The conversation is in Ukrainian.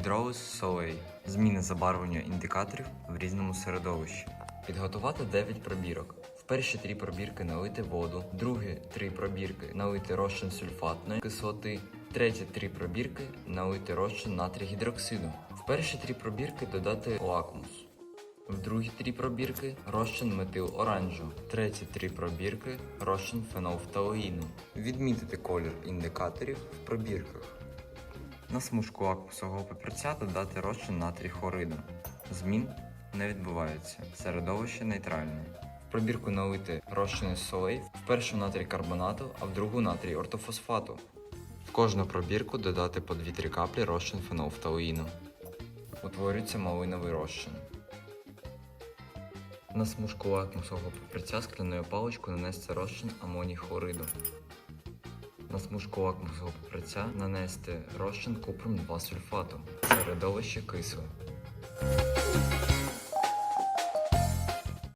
гідролиз солей. Зміни забарвлення індикаторів в різному середовищі. Підготувати 9 пробірок. В перші три пробірки налити воду, другі три пробірки налити розчин сульфатної кислоти, треті три пробірки налити розчин натрій гідроксиду. В перші три пробірки додати лакмус. В другі три пробірки розчин метил оранжу, треті три пробірки розчин фенолфталеїну. Відмітити колір індикаторів в пробірках. На смужку лакмусового папірця додати розчин натрій хлориду. Змін не відбувається. Середовище нейтральне. В пробірку налити розчини солей, в першу натрій карбонату, а в другу натрій ортофосфату. В кожну пробірку додати по 2-3 каплі розчин фенолфталеїну. Утворюється малиновий розчин. На смужку лакмусового папірця скляною паличкою нанести розчин амоній хлориду. Смужку лакмусового папірця нанести розчин купром 2 сульфату. Середовище кисле.